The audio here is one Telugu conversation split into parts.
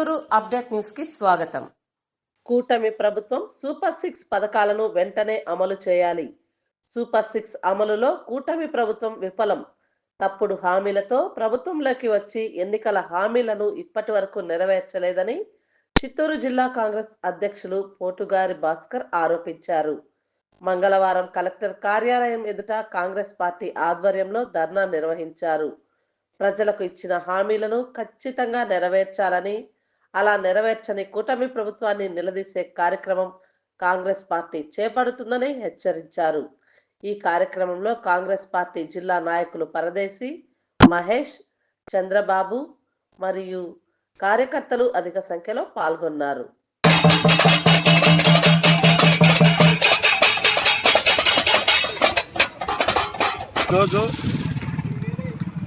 చిత్తూరు అప్డేట్ న్యూస్కి స్వాగతం. కూటమి ప్రభుత్వం సూపర్ సిక్స్ పథకాలను వెంటనే అమలు చేయాలి. సూపర్ సిక్స్ అమలులో కూటమి ప్రభుత్వం విఫలం. తప్పుడు హామీలతో ప్రభుత్వంలోకి వచ్చి ఎన్నికల హామీలను ఇప్పటి వరకు నెరవేర్చలేదని చిత్తూరు జిల్లా కాంగ్రెస్ అధ్యక్షులు పోటుగారి భాస్కర్ ఆరోపించారు. మంగళవారం కలెక్టర్ కార్యాలయం ఎదుట కాంగ్రెస్ పార్టీ ఆధ్వర్యంలో ధర్నా నిర్వహించారు. ప్రజలకు ఇచ్చిన హామీలను ఖచ్చితంగా నెరవేర్చాలని అలా నెరవేర్చని కూటమి ప్రభుత్వాన్ని నిలదీసే కార్యక్రమం కాంగ్రెస్ పార్టీ చేపడుతుందని హెచ్చరించారు. ఈ కార్యక్రమంలో కాంగ్రెస్ పార్టీ జిల్లా నాయకులు పరదేశి మహేష్ చంద్రబాబు మరియు కార్యకర్తలు అధిక సంఖ్యలో పాల్గొన్నారు. ఈరోజు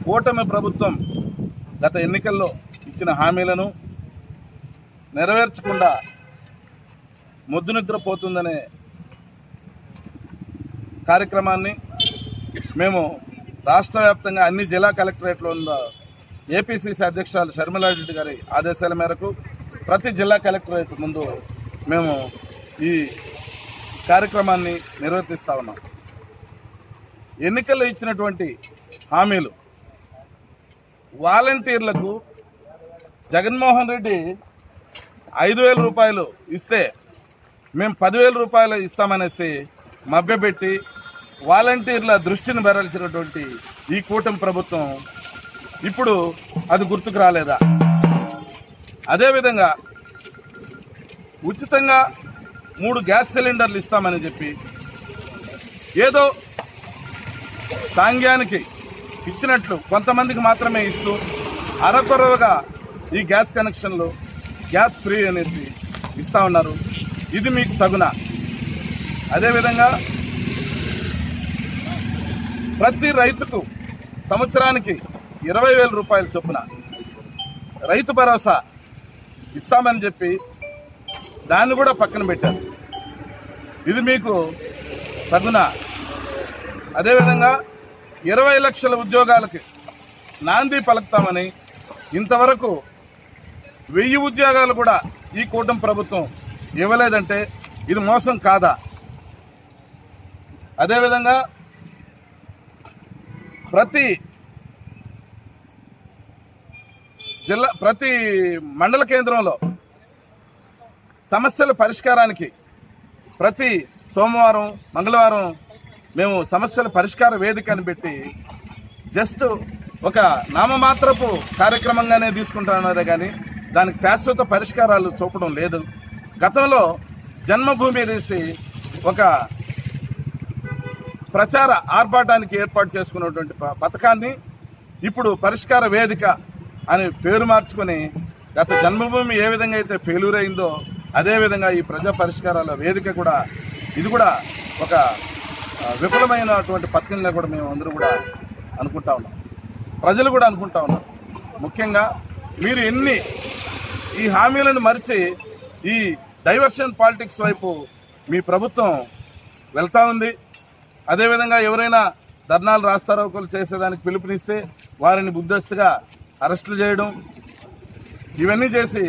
కూటమి ప్రభుత్వం గత ఎన్నికల్లో ఇచ్చిన హామీలను నెరవేర్చకుండా ముద్దు నిద్రపోతుందనే కార్యక్రమాన్ని మేము రాష్ట్ర వ్యాప్తంగా అన్ని జిల్లా కలెక్టరేట్లో ఉన్న ఏపీసీసీ అధ్యక్షురాలు షర్మిలారెడ్డి గారి ఆదేశాల మేరకు ప్రతి జిల్లా కలెక్టరేట్ ముందు మేము ఈ కార్యక్రమాన్ని నిర్వర్తిస్తా ఉన్నాం. ఎన్నికల్లో ఇచ్చినటువంటి హామీలు వాలంటీర్లకు జగన్మోహన్ రెడ్డి ఐదు వేల రూపాయలు ఇస్తే మేము పదివేల రూపాయలు ఇస్తామనేసి మభ్యపెట్టి వాలంటీర్ల దృష్టిని బెరల్చినటువంటి ఈ కూటమి ప్రభుత్వం ఇప్పుడు అది గుర్తుకు రాలేదా? అదేవిధంగా ఉచితంగా మూడు గ్యాస్ సిలిండర్లు ఇస్తామని చెప్పి ఏదో సాంఘ్యానికి ఇచ్చినట్లు కొంతమందికి మాత్రమే ఇస్తూ అరకొరవగా ఈ గ్యాస్ కనెక్షన్లు గ్యాస్ ఫ్రీ అనేసి ఇస్తా ఉన్నారు. ఇది మీకు తగున. అదేవిధంగా ప్రతి రైతుకు సంవత్సరానికి ఇరవై వేల రూపాయల చొప్పున రైతు భరోసా ఇస్తామని చెప్పి దాన్ని కూడా పక్కన పెట్టారు. ఇది మీకు తగున. అదేవిధంగా ఇరవై లక్షల ఉద్యోగాలకి నాంది పలుకుతామని ఇంతవరకు వెయ్యి ఉద్యోగాలు కూడా ఈ కూటమి ప్రభుత్వం ఇవ్వలేదంటే ఇది మోసం కాదా? అదేవిధంగా ప్రతి జిల్లా ప్రతి మండల కేంద్రంలో సమస్యల పరిష్కారానికి ప్రతి సోమవారం మంగళవారం మేము సమస్యల పరిష్కార వేదికను పెట్టి జస్ట్ ఒక నామమాత్రపు కార్యక్రమంగానే తీసుకుంటున్నారే కానీ దానికి శాశ్వత పరిష్కారాలు చూపడం లేదు. గతంలో జన్మభూమి రేసి ఒక ప్రచార ఆర్భాటానికి ఏర్పాటు చేసుకున్నటువంటి ప- పథకాన్ని ఇప్పుడు పరిష్కార వేదిక అని పేరు మార్చుకొని గత జన్మభూమి ఏ విధంగా అయితే ఫెయిల్యూర్ అయిందో అదేవిధంగా ఈ ప్రజా పరిష్కారాల వేదిక కూడా ఇది కూడా ఒక విఫలమైనటువంటి పథకంగా కూడా మేము అందరూ కూడా అనుకుంటా ఉన్నాం. ప్రజలు కూడా అనుకుంటా ఉన్నారు. ముఖ్యంగా మీరు ఎన్ని ఈ హామీలను మరిచి ఈ డైవర్షన్ పాలిటిక్స్ వైపు మీ ప్రభుత్వం వెళ్తా ఉంది. అదేవిధంగా ఎవరైనా ధర్నాలు రాస్తారోకలు చేసేదానికి పిలుపునిస్తే వారిని బుద్ధస్తుగా అరెస్టులు చేయడం ఇవన్నీ చేసి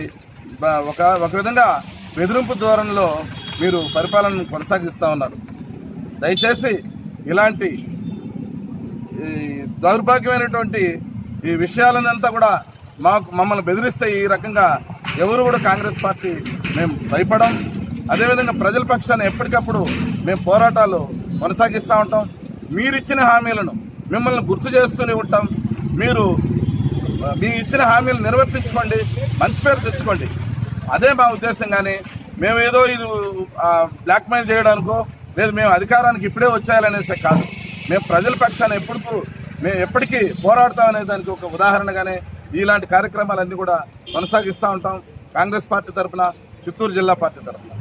బ- ఒక ఒక విధంగా బెదిరింపు ధోరణిలో మీరు పరిపాలనను కొనసాగిస్తూ ఉన్నారు. దయచేసి ఇలాంటి ఈ దౌర్భాగ్యమైనటువంటి ఈ విషయాలనంతా కూడా మాకు మమ్మల్ని బెదిరిస్తే ఈ రకంగా ఎవరు కూడా కాంగ్రెస్ పార్టీ మేము భయపడం అదేవిధంగా ప్రజల పక్షాన్ని ఎప్పటికప్పుడు మేము పోరాటాలు కొనసాగిస్తూ ఉంటాం. మీరు ఇచ్చిన హామీలను మిమ్మల్ని గుర్తు చేస్తూనే ఉంటాం. మీరు మీ ఇచ్చిన హామీలు నిర్వర్తించుకోండి మంచి పేరు తెచ్చుకోండి. అదే మా ఉద్దేశం కానీ మేము ఏదో ఇది బ్లాక్మెయిల్ చేయడానికో లేదు మేము అధికారానికి ఇప్పుడే వచ్చేయాలనేసి కాదు. మేము ప్రజల పక్షాన ఎప్పుడు మేము ఎప్పటికీ పోరాడతాం అనే దానికి ఒక ఉదాహరణగానే ఇలాంటి కార్యక్రమాలన్నీ కూడా కొనసాగిస్తూ ఉంటాం. కాంగ్రెస్ పార్టీ తరఫున చిత్తూరు జిల్లా పార్టీ తరఫున